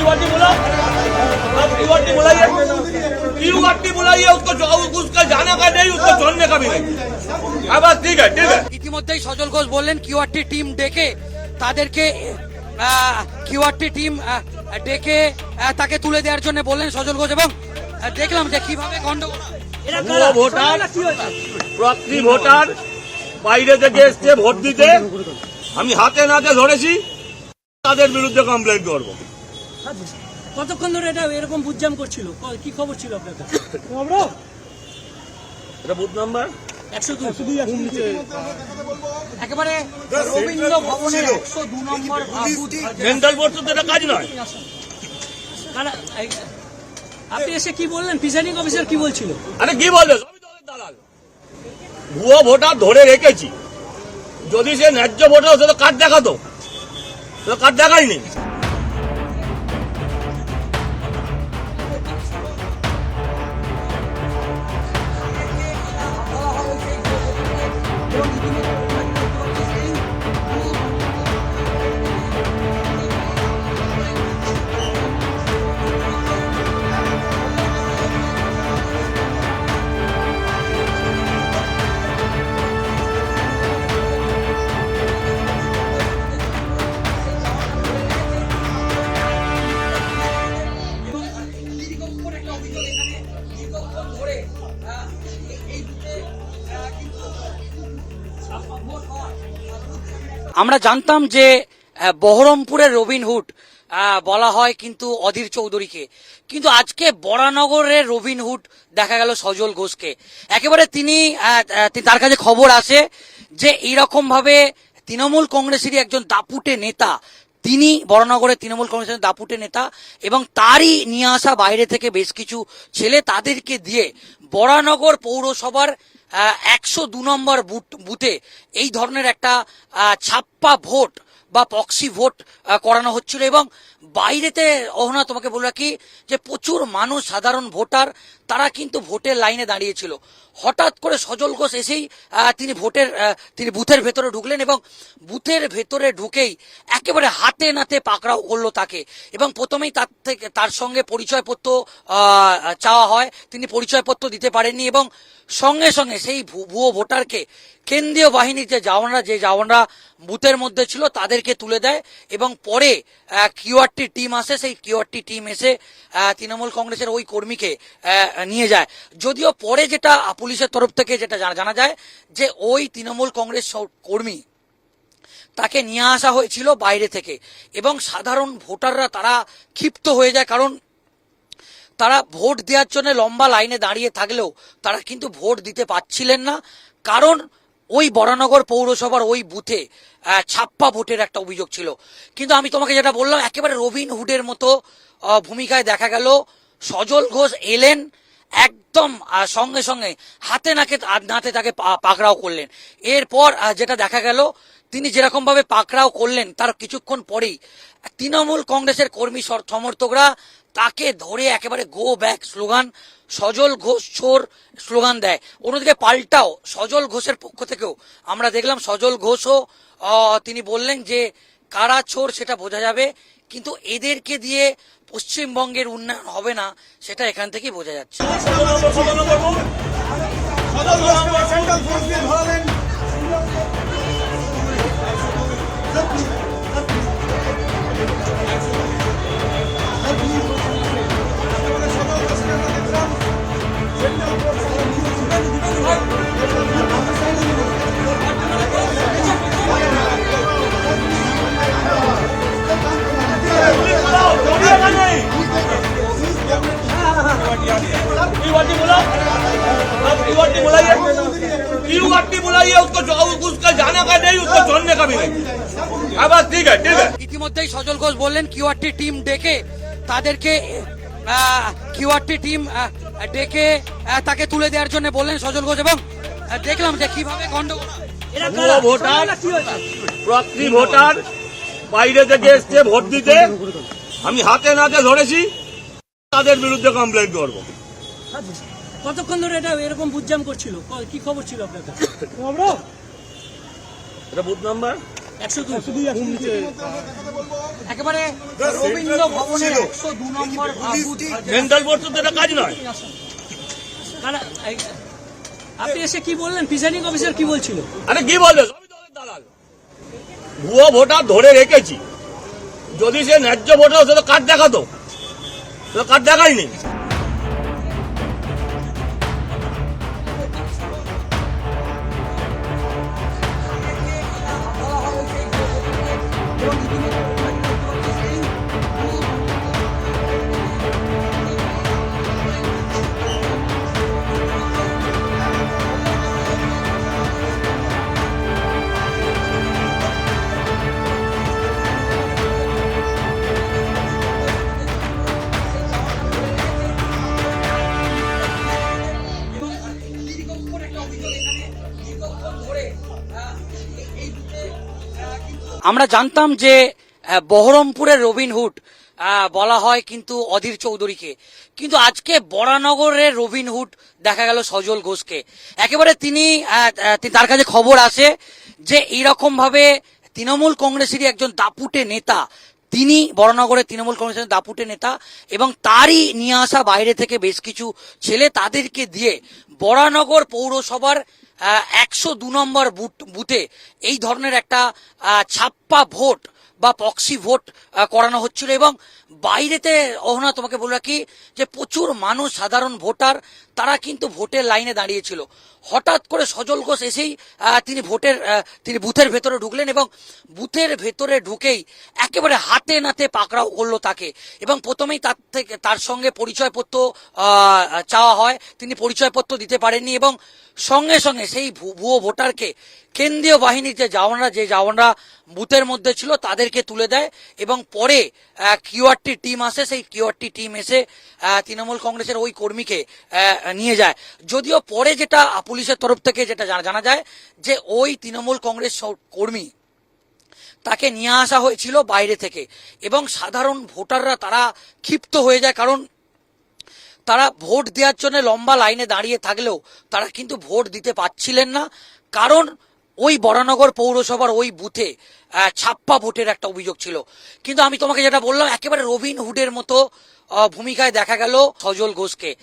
Keyword बोला अब keyword बुलाइए कीवर्ड बुलाइए उसको जो उसका जाने का नहीं उसको छोड़ने का भी नहीं अब बस ठीक है ठीक है ইতিমধ্যেই সজল ঘোষ বললেন কিউআরটি টিম ডেকে তাদেরকে কিউআরটি টিম ডেকে আহ, তাকে তুলে দেওয়ার জন্য বললেন সজল ঘোষ এবং আহ, দেখলাম যে কিভাবে গন্ডগোল ভুয়ো ভোটার প্রক্রি ভোটার বাইরে থেকে এসছে ভোট দিতে আমি হাতে নাতে ধরেছি তাদের বিরুদ্ধে কমপ্লেন করব কতক্ষণ ধরে এটা এরকম বুঝজাম করছিল? কি খবর ছিল আপনার কাছে এটা বুথ নাম্বার? একশো দুই। একেবারে রবীন্দ্র ভবনের একশো দু নম্বর মেন্টাল বোর্ড তো এটা কাজ নয়। আপনি এসে কি বললেন? প্রিসাইডিং অফিসার কি বলছিল? আরে কি বলবে? সবই দলের দালাল। ভুয়ো ভোটার ধরে রেখেছি। যদি সে ন্যায্য ভোটার হতো তো কার্ড দেখাতো। তো কার্ড দেখায়নি। আমরা জানতাম যে বহরমপুরের রবিনহুড বলা হয় কিন্তু অধীর চৌধুরীকে। কিন্তু আজকে বরানগরের রবিনহুড দেখা গেল সজল ঘোষকে। একেবারে তিনি তার কাছে খবর আসে যে, এইরকম ভাবে তৃণমূল কংগ্রেসেরই একজন দাপুটে নেতা, তিনি বরানগরের তৃণমূল কংগ্রেসের দাপুটে নেতা এবং তারই নিয়ে আসা বাইরে থেকে বেশ কিছু ছেলে তাদেরকে দিয়ে বরানগর পৌরসভার একশো দু নম্বর বুথ এই ধরনের একটা ছাপ্পা ভোট বা পক্সি ভোট করানো হচ্ছিল এবং বাইরেতে অহনা তোমাকে বলে রাখি যে প্রচুর মানুষ সাধারণ ভোটার তারা কিন্তু ভোটের লাইনে দাঁড়িয়েছিল। হঠাৎ করে সজল ঘোষ এসেই তিনি ভোটের তিনি বুথের ভেতরে ঢুকলেন এবং বুথের ভেতরে ঢুকেই একেবারে হাতে নাতে পাকড়াও করল তাকে। এবং প্রথমেই তার থেকে, তার সঙ্গে পরিচয়পত্র চাওয়া হয়। তিনি পরিচয়পত্র দিতে পারেননি এবং সঙ্গে সঙ্গে সেই ভুয়ো ভোটারকে কেন্দ্রীয় বাহিনীর যে জওয়ানরা যে জওয়ানরা বুথের মধ্যে ছিল তাদেরকে তুলে দেয় এবং পরে কিউআরটি টিম আসে। সেই কিউআরটি টিম এসে তৃণমূল কংগ্রেসের ওই কর্মীকে নিয়ে যায়। যদিও পরে যেটা পুলিশের তরফ থেকে যেটা জানা- যায় যে ওই তৃণমূল কংগ্রেস কর্মী তাকে নিয়ে আসা হয়েছিল বাইরে থেকে এবং সাধারণ ভোটাররা তারা ক্ষিপ্ত হয়ে যায় কারণ তারা ভোট দেওয়ার জন্য লম্বা লাইনে দাঁড়িয়ে থাকলেও তারা কিন্তু ভোট দিতে পারছিলেন না। কারণ ওই বরানগর পৌরসভার ওই বুথে ছাপ্পা ভোটের একটা অভিযোগ ছিল। কিন্তু আমি তোমাকে যেটা বললাম, একেবারে রবিন হুডের মতো ভূমিকায় দেখা গেল। সজল ঘোষ এলেন একদম সঙ্গে সঙ্গে হাতে নাকে নাতে তাকে পাকড়াও করলেন। এরপর যেটা দেখা গেল, তিনি যেরকম ভাবে পাকড়াও করলেন, তার কিছুক্ষণ পরেই, তৃণমূল কংগ্রেসের কর্মী সমর্থকরা তাকে ধরে একেবারে go back slogan, Sajal Ghosh চোর স্লোগান দেয়। অন্যদিকে পাল্টাও, সজল ঘোষের পক্ষ থেকেও, আমরা দেখলাম সজল ঘোষও তিনি বললেন যে, কারা চোর সেটা বোঝা যাবে। কিন্তু এদেরকে দিয়ে পশ্চিমবঙ্গের উন্নয়ন হবে না সেটা এখান থেকে বোঝা যাচ্ছে ইতিমধ্যেই সজল ঘোষ বললেন কিউআরটি টিম ডেকে তাদেরকে কিউআরটি টিম ডেকে তাকে তুলে দেওয়ার জন্য বললেন সজল ঘোষ। এবং দেখলাম যে কীভাবে গন্ডগোল ভোটার প্রক্রি ভোটার বাইরে থেকে এসছে ভোট দিতে। আমি হাতে নাতে ধরেছি। তাদের বিরুদ্ধে কমপ্লেন করব। কতক্ষণ ধরে এটা এরকম বুঝজাম করছিল? কি খবর ছিল আপনার কাছে এটা বুথ নাম্বার? একশো দুই। একেবারে রবীন্দ্র ভবনের একশো দু নম্বর মেন্টাল বোর্ড তো এটা কাজ নয়। আপনি এসে কি বললেন? প্রিসাইডিং অফিসার কি বলছিল? আরে কি বলবে? সবই দলের দালাল। ভুয়ো ভোটার ধরে রেখেছি। যদি সে ন্যায্য ভোটার হতো তো কার্ড দেখাতো। তো কার্ড দেখায়নি আমরা জানতাম যে বহরমপুরের রবিনহুড বলা হয় কিন্তু অধীর চৌধুরীকে। কিন্তু আজকে বরানগরের রবিনহুড দেখা গেল সজল ঘোষকে। একেবারে তিনি তার কাছে খবর আসে যে এইরকম ভাবে তৃণমূল কংগ্রেসেরই একজন দাপুটে নেতা, তিনি বড়নগরের তৃণমূল কংগ্রেসের দাপুটে নেতা এবং তারই নিয়ে আসা বাইরে থেকে বেশ কিছু ছেলে তাদেরকে দিয়ে বরানগর পৌরসভার একশো দু নম্বর বুথ এই ধরনের একটা ছাপ্পা ভোট বা পক্সি ভোট করানো হচ্ছিল এবং বাইরেতে অহনা তোমাকে বলে রাখি যে প্রচুর মানুষ, সাধারণ ভোটার, তারা কিন্তু ভোটের লাইনে দাঁড়িয়েছিল। হঠাৎ করে সজল ঘোষ এসেই তিনি ভোটের তিনি বুথের ভেতরে ঢুকলেন এবং বুথের ভেতরে ঢুকেই একেবারে হাতে নাতে পাকড়াও করল তাকে। এবং প্রথমেই তার থেকে, তার সঙ্গে পরিচয়পত্র চাওয়া হয়। তিনি পরিচয়পত্র দিতে পারেননি এবং সঙ্গে সঙ্গে সেই ভুয়ো ভোটারকে কেন্দ্রীয় বাহিনীর যে জওয়ানরা যে জওয়ানরা বুথের মধ্যে ছিল, তাদেরকে তুলে দেয় এবং পরে কিউআরটি টিম আসে, সেই কিউআরটি টিম এসে তৃণমূল কংগ্রেসের ওই কর্মীকে নিয়ে যায়। যদিও পরে যেটা পুলিশের তরফ থেকে যেটা জানা যায় যে ওই তৃণমূল কংগ্রেস কর্মী তাকে নিয়ে আসা হয়েছিল বাইরে থেকে। এবং সাধারণ ভোটাররা তারা ক্ষিপ্ত হয়ে যায় কারণ তারা ভোট দেওয়ার জন্য লম্বা লাইনে দাঁড়িয়ে থাকলেও তারা কিন্তু ভোট দিতে পারছিলেন না। কারণ ওই বরানগর পৌরসভার ওই বুথে ছাপ্পা ভোটের একটা অভিযোগ ছিল। কিন্তু আমি তোমাকে যেটা বললাম, একেবারে রবিন হুডের মতো ভূমিকায় দেখা গেল সজল ঘোষকে।